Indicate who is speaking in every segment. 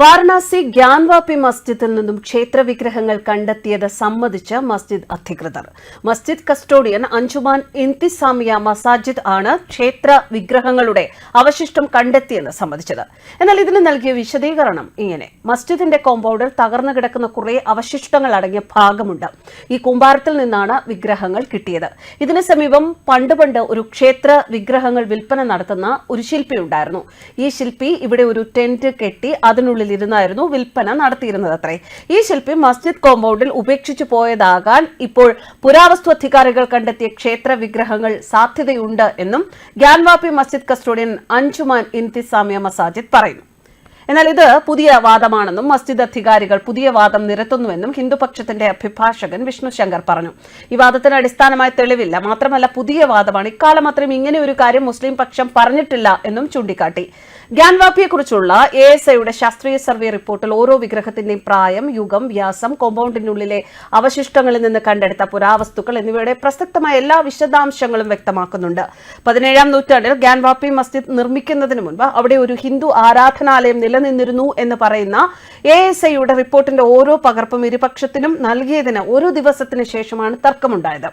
Speaker 1: വാരണാസി ഗ്യാൻവാപി മസ്ജിദിൽ നിന്നും ക്ഷേത്ര വിഗ്രഹങ്ങൾ കണ്ടെത്തിയത് സമ്മതിച്ച് മസ്ജിദ് അധികൃതർ. മസ്ജിദ് കസ്റ്റോഡിയൻ അഞ്ചുമാൻ ഇന്തിസാമിയ മസാജിദ് ആണ് ക്ഷേത്ര വിഗ്രഹങ്ങളുടെ അവശിഷ്ടം കണ്ടെത്തിയെന്ന് സമ്മതിച്ചത്. എന്നാൽ ഇതിന് നൽകിയ വിശദീകരണം ഇങ്ങനെ. മസ്ജിദിന്റെ കോമ്പൗണ്ടിൽ തകർന്നു കിടക്കുന്ന കുറെ അവശിഷ്ടങ്ങൾ അടങ്ങിയ ഭാഗമുണ്ട്. ഈ കൂമ്പാരത്തിൽ നിന്നാണ് വിഗ്രഹങ്ങൾ കിട്ടിയത്. ഇതിന് സമീപം പണ്ട് പണ്ട് ഒരു ക്ഷേത്ര വിഗ്രഹങ്ങൾ വിൽപ്പന നടത്തുന്ന ഒരു ശില്പി ഉണ്ടായിരുന്നു ഈ ശില്പി ഇവിടെ ഒരു ടെന്റ് കെട്ടി അതിനുള്ളിൽ ഇരുന്നായിരുന്നു വിൽപ്പന നടത്തിയിരുന്നത് അത്രേ. ഈ ശില്പി മസ്ജിദ് കോമ്പൗണ്ടിൽ ഉപേക്ഷിച്ചു പോയതാകാൻ ഇപ്പോൾ പുരാവസ്തു അധികാരികൾ കണ്ടെത്തിയ ക്ഷേത്ര വിഗ്രഹങ്ങൾ സാധ്യതയുണ്ട് എന്നും ഗ്യാൻവാപ്പി മസ്ജിദ് കസ്റ്റോഡിയൻ അഞ്ചുമാൻ ഇന്തിസാമിയ മസാജിദ് പറയുന്നു. എന്നാൽ ഇത് പുതിയ വാദമാണെന്നും മസ്ജിദ് അധികാരികൾ പുതിയ വാദം നിരത്തുന്നുവെന്നും ഹിന്ദുപക്ഷത്തിന്റെ അഭിഭാഷകൻ വിഷ്ണു ശങ്കർ പറഞ്ഞു. ഈ വാദത്തിന് അടിസ്ഥാനമായ തെളിവില്ല. മാത്രമല്ല പുതിയ വാദമാണ്. ഇക്കാലം അത്രയും ഇങ്ങനെ ഒരു കാര്യം മുസ്ലിം പക്ഷം പറഞ്ഞിട്ടില്ല എന്നും ചൂണ്ടിക്കാട്ടി. ഗ്യാൻവാപ്പിയെക്കുറിച്ചുള്ള എ എസ് ഐയുടെ ശാസ്ത്രീയ സർവേ റിപ്പോർട്ടിൽ ഓരോ വിഗ്രഹത്തിന്റെയും പ്രായം യുഗം വ്യാസം കോമ്പൗണ്ടിനുള്ളിലെ അവശിഷ്ടങ്ങളിൽ നിന്ന് കണ്ടെടുത്ത പുരാവസ്തുക്കൾ എന്നിവയുടെ പ്രസക്തമായ എല്ലാ വിശദാംശങ്ങളും വ്യക്തമാക്കുന്നുണ്ട്. പതിനേഴാം നൂറ്റാണ്ടിൽ ഗ്യാൻവാപ്പി മസ്ജിദ് നിർമ്മിക്കുന്നതിന് മുൻപ് അവിടെ ഒരു ഹിന്ദു ആരാധനാലയം നിലനിന്നിരുന്നു എന്ന് പറയുന്ന എ എസ് ഐയുടെ റിപ്പോർട്ടിന്റെ ഓരോ പകർപ്പും ഇരുപക്ഷത്തിനും നൽകിയതിന് ഒരു ദിവസത്തിന് ശേഷമാണ് തർക്കമുണ്ടായത്.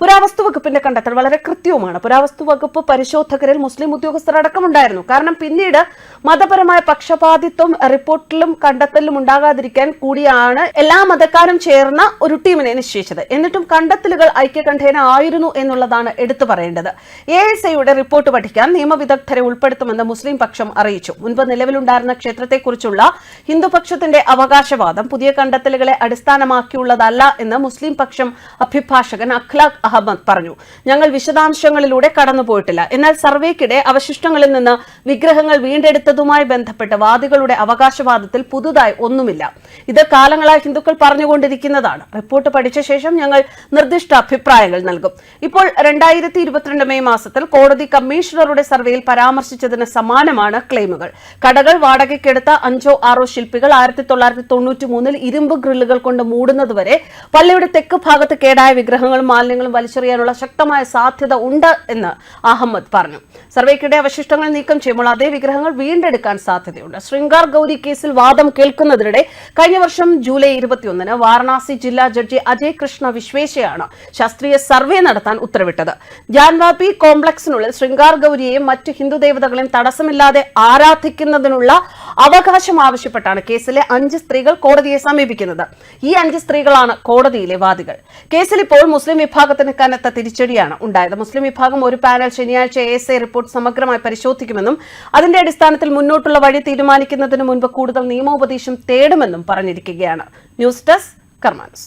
Speaker 1: പുരാവസ്തു വകുപ്പിന്റെ കണ്ടെത്തൽ വളരെ കൃത്യവുമാണ്. പുരാവസ്തു വകുപ്പ് പരിശോധകരിൽ മുസ്ലിം ഉദ്യോഗസ്ഥർ അടക്കമുണ്ടായിരുന്നു കാരണം പിന്നീട് മതപരമായ പക്ഷപാതിത്വം റിപ്പോർട്ടിലും കണ്ടെത്തലിലും ഉണ്ടാകാതിരിക്കാൻ കൂടിയാണ് എല്ലാ മതക്കാരും ചേർന്ന ഒരു ടീമിനെ നിശ്ചയിച്ചത്. എന്നിട്ടും കണ്ടെത്തലുകൾ ഐക്യകണ്ഠേന ആയിരുന്നു എന്നുള്ളതാണ് എടുത്തു പറയേണ്ടത്. എ എസ് ഐയുടെ റിപ്പോർട്ട് പഠിക്കാൻ നിയമവിദഗ്ധരെ ഉൾപ്പെടുത്തുമെന്ന് മുസ്ലിം പക്ഷം അറിയിച്ചു. മുൻപ് നിലവിലുണ്ടായിരുന്ന ക്ഷേത്രത്തെക്കുറിച്ചുള്ള ഹിന്ദുപക്ഷത്തിന്റെ അവകാശവാദം പുതിയ കണ്ടെത്തലുകളെ അടിസ്ഥാനമാക്കിയുള്ളതല്ല എന്ന് മുസ്ലിം പക്ഷം അഭിഭാഷകൻ അഖ്ലാഖ് അഹമ്മദ് പറഞ്ഞു. ഞങ്ങൾ വിശദാംശങ്ങളിലൂടെ കടന്നുപോയിട്ടില്ല. എന്നാൽ സർവേക്കിടെ അവശിഷ്ടങ്ങളിൽ നിന്ന് വിഗ്രഹങ്ങൾ വീണ്ടെടുത്തതുമായി ബന്ധപ്പെട്ട് വാദികളുടെ അവകാശവാദത്തിൽ പുതുതായി ഒന്നുമില്ല. ഇത് കാലങ്ങളായി ഹിന്ദുക്കൾ പറഞ്ഞുകൊണ്ടിരിക്കുന്നതാണ്. റിപ്പോർട്ട് പഠിച്ച ശേഷം ഞങ്ങൾ നിർദ്ദിഷ്ട അഭിപ്രായങ്ങൾ നൽകും. ഇപ്പോൾ രണ്ടായിരത്തി ഇരുപത്തിരണ്ട് മെയ് മാസത്തിൽ കോടതി കമ്മീഷണറുടെ സർവേയിൽ പരാമർശിച്ചതിന് സമാനമാണ് ക്ലെയിമുകൾ. കടകൾ വാടകയ്ക്കെടുത്ത അഞ്ചോ ആറോ ശില്പികൾ ആയിരത്തി തൊള്ളായിരത്തി തൊണ്ണൂറ്റി മൂന്നിൽ ഇരുമ്പ് ഗ്രില്ലുകൾ കൊണ്ട് മൂടുന്നതുവരെ പള്ളിയുടെ തെക്ക് ഭാഗത്ത് കേടായ വിഗ്രഹങ്ങളും മാലിന്യങ്ങളും വലിച്ചെറിയാനുള്ള ശക്തമായ സാധ്യത ഉണ്ട് എന്ന് അഹമ്മദ് പറഞ്ഞു. സർവേക്കിടെ അവശിഷ്ടങ്ങൾ നീക്കം ചെയ്യുമ്പോൾ അതേ വിഗ്രഹങ്ങൾ വീണ്ടെടുക്കാൻ സാധ്യതയുണ്ട്. ശൃംഗാർ ഗൌരി കേസിൽ വാദം കേൾക്കുന്നതിനിടെ കഴിഞ്ഞ വർഷം ജൂലൈ ഇരുപത്തിയൊന്നിന് വാരണാസി ജില്ലാ ജഡ്ജി അജയ് കൃഷ്ണ വിശ്വേശയാണ് ശാസ്ത്രീയ സർവേ നടത്താൻ ഉത്തരവിട്ടത്. ജാൻവാപി കോംപ്ലക്സിനുള്ളിൽ ശൃംഗാർ ഗൌരിയെയും മറ്റ് ഹിന്ദു ദേവതകളെയും തടസ്സമില്ലാതെ ആരാധിക്കുന്നതിനുള്ള അവകാശം ആവശ്യപ്പെട്ടാണ് കേസിലെ അഞ്ച് സ്ത്രീകൾ കോടതിയെ സമീപിക്കുന്നത്. ഈ അഞ്ച് സ്ത്രീകളാണ് കോടതിയിലെ വാദികൾ. കേസിൽ ഇപ്പോൾ മുസ്ലിം വിഭാഗത്തിന് കനത്ത തിരിച്ചടിയാണ് ഉണ്ടായത്. മുസ്ലിം വിഭാഗം ഒരു പാനൽ ശനിയാഴ്ച എ എസ് എ റിപ്പോർട്ട് സമഗ്രമായി പരിശോധിക്കുമെന്നും അതിന്റെ അടിസ്ഥാനത്തിൽ മുന്നോട്ടുള്ള വഴി തീരുമാനിക്കുന്നതിന് മുൻപ് കൂടുതൽ നിയമോപദേശം തേടുമെന്നും പറഞ്ഞിരിക്കുകയാണ്. News desk കർമാനസ്.